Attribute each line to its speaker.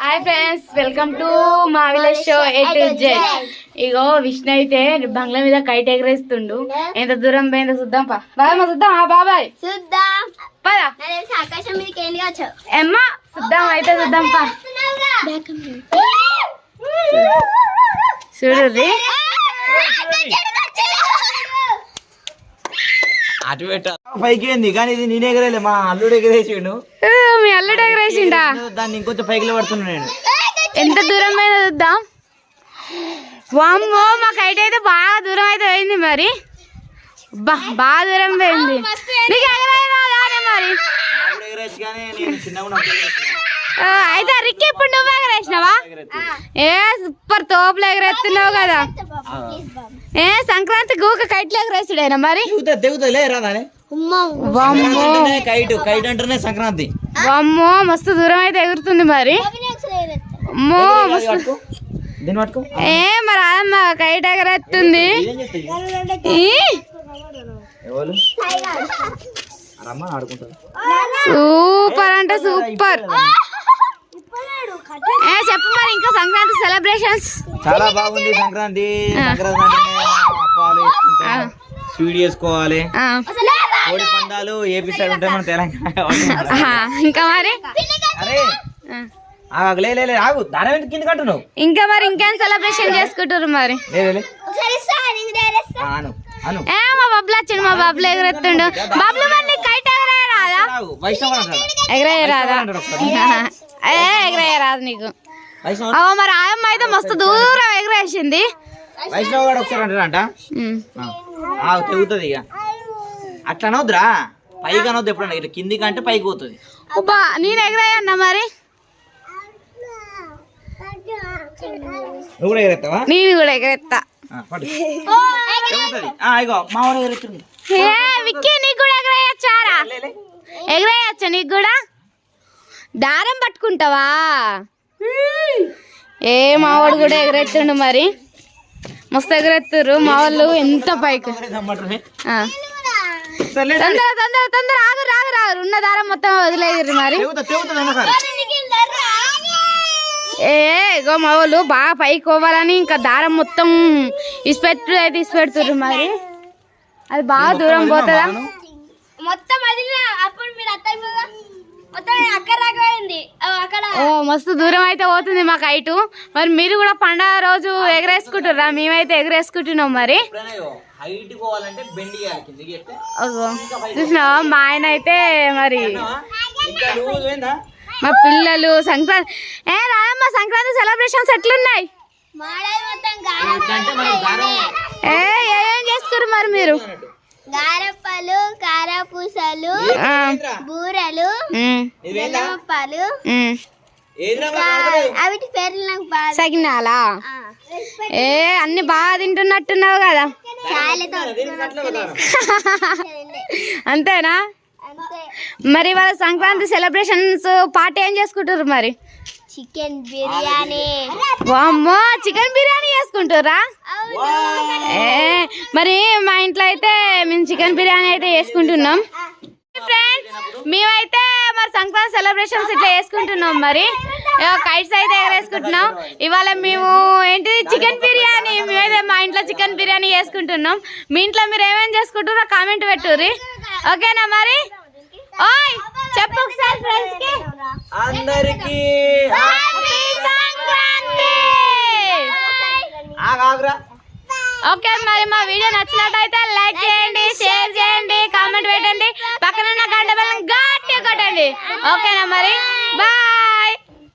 Speaker 1: Hi friends welcome to మా village show A to Z ఇగో విష్ణు అయితే బంగ్లా మీద కైట్ ఎగరేస్తుండు. ఎంత దూరం పోయిందో చూద్దాం పా. బాబాయ్ చూద్దాం ఆ బాబాయ్.
Speaker 2: చూద్దాం.
Speaker 1: పదా.
Speaker 2: ఆకాశం మీదకి ఏంటి కావచ్చు
Speaker 1: ఎమ్మ చూద్దాం అయితే చూద్దాం పా. చూడు
Speaker 3: అటు పైకి ఏంది? కానీ ఇది నేనే ఎగరేలే మా అల్లుడు ఎగరేసిండు.
Speaker 1: మీ అల్లుడు ఎగరేసిండా?
Speaker 3: దాన్ని ఇంకొంచెం పైకి పడుతున్నా నేను.
Speaker 1: ఎంత దూరం పోయిందో చూద్దాం. వామ్మో మా కైట్ అయితే బాగా దూరం అయితే పోయింది మరి. బా బాగా దూరం పోయింది. నీకు మరి. అయితే రిక్కి ఇప్పుడు నువ్వు ఎగరేసినావా? ఏ సూపర్ తోపులు ఎగరేస్తున్నావు కదా. ఏ సంక్రాంతి గూక కైట్లు ఎగరేసుడేనా మరి?
Speaker 3: తెగుతా తెగుతా లే రాదానే
Speaker 1: వామ్మో.
Speaker 3: కైట్ కైట్ అంటేనే సంక్రాంతి.
Speaker 1: వామ్మో మస్తు దూరం అయితే ఎగురుతుంది మరి. అమ్మో మస్తు. ఏ మరి అమ్మ కైట్ ఎగరేస్తుంది సూపర్ అంటే సూపర్. ఏ చెప్పు మరి ఇంకా సంక్రాంతి సెలబ్రేషన్స్
Speaker 3: చాలా బాగుంది సంక్రాంతి. అప్పాలు స్వీట్ చేసుకోవాలి. కోడి పందాలు ఏపీ సైడ్ ఉంటాయి మన తెలంగాణ
Speaker 1: ఇంకా మరి?
Speaker 3: అరే ఆగు, లే లే లే, ఆగు. దారం ఎందుకు కింద కట్టున్నావు?
Speaker 1: ఇంకా మరి ఇంకేం సెలబ్రేషన్ చేసుకుంటారు మరి? ఏ మా బబ్బులు వచ్చిండు మా బబ్బులు ఎగరెత్తుండు. బబ్బులు మరి నీకు కైట్. ఏ అవో మరి ఆయమ్మ అయితే మస్తు దూరం ఎగరేసింది.
Speaker 3: వైష్ణవ్ గారు ఒకసారి తెగుతుంది ఇక. అట్లా అనవద్దురా పైకి అనవద్దు ఎప్పుడన్నా ఇట్లా కిందికి అంటే పైకి పోతుంది.
Speaker 1: ఉబ్బా నేను ఎగరేయన్నా మరి?
Speaker 3: నువ్వు కూడా ఎగరెత్తావా
Speaker 1: నేను కూడా ఎగరెత్తా.
Speaker 3: ఇగో మా వాడు ఎగరెత్తుంది
Speaker 1: ఏ విక్కీ నీకు కూడా ఎగరేయచ్చారా. ఎగరేయచ్చా నీకు కూడా? దారం పట్టుకుంటావా? ఏ మావాడు కూడా ఎగరెత్తుండు మరి. మస్తు ఎగరెత్తురు మా వాళ్ళు ఎంత పైకి. తొందర తొందర తొందర ఆగు రాగు రాగు ఉన్న దారం మొత్తం వదిలేయరు మరి. ఏ ఇగో మా వాళ్ళు బాగా పైకి పోవాలని ఇంకా దారం మొత్తం ఇసిపెట్టు అయితే ఇసిపెడుతుర్రు మరి. అది బాగా దూరం పోతుందా?
Speaker 2: మొత్తం అది అప్పుడు మీరు
Speaker 1: ఓ మస్తు దూరం అయితే పోతుంది మాకు హైటు. మరి మీరు కూడా పండగ రోజు ఎగరేసుకుంటుర్రా? మేమైతే ఎగరేసుకుంటున్నాం మరి. చూసినావా? మా ఆయన అయితే మరి మా పిల్లలు సంక్రాంతి ఏ రాయమ్మ సంక్రాంతి సెలబ్రేషన్స్ ఎట్లున్నాయి? ఏ ఏం చేసుకురు మరి మీరు?
Speaker 2: గారప్పలు కారపూసలు
Speaker 1: ఆ,
Speaker 2: బూరలు
Speaker 1: సగినాలా. ఏ అన్ని బాగా తింటున్నట్టున్నావు కదా. అంతేనా?
Speaker 2: అంతే.
Speaker 1: మరి వాళ్ళ సంక్రాంతి సెలబ్రేషన్స్ పార్టీ ఏం చేసుకుంటారు మరి?
Speaker 2: చికెన్ బిర్యానీ.
Speaker 1: వామ్మో చికెన్ బిర్యానీ చేసుకుంటారా ఏ మరి మా ఇంట్లో అయితే మేము చికెన్ బిర్యానీ అయితే చేసుకుంటున్నాం. సంక్రాంతి సెలబ్రేషన్స్ ఇట్లా చేసుకుంటున్నాం మరి. కైట్స్ అయితే ఎగరేసుకుంటున్నాం ఇవాళ మేము ఏంటి చికెన్ బిర్యానీ. మేమైతే మా ఇంట్లో చికెన్ బిర్యానీ చేసుకుంటున్నాం. మీ ఇంట్లో మీరు ఏమేమి చేసుకుంటారో కామెంట్ పెట్టుర్రి. ఓకేనా మరి? ఓయ్ చెప్పు ఒకసారి ఫ్రెండ్స్కి.
Speaker 3: అందరికి
Speaker 1: హ్యాపీ సంక్రాంతి!
Speaker 3: ఆగాగురా.
Speaker 1: ఓకే మరి మా వీడియో నచ్చినట్టయితే లైక్ ఓకేనా మరి? బాయ్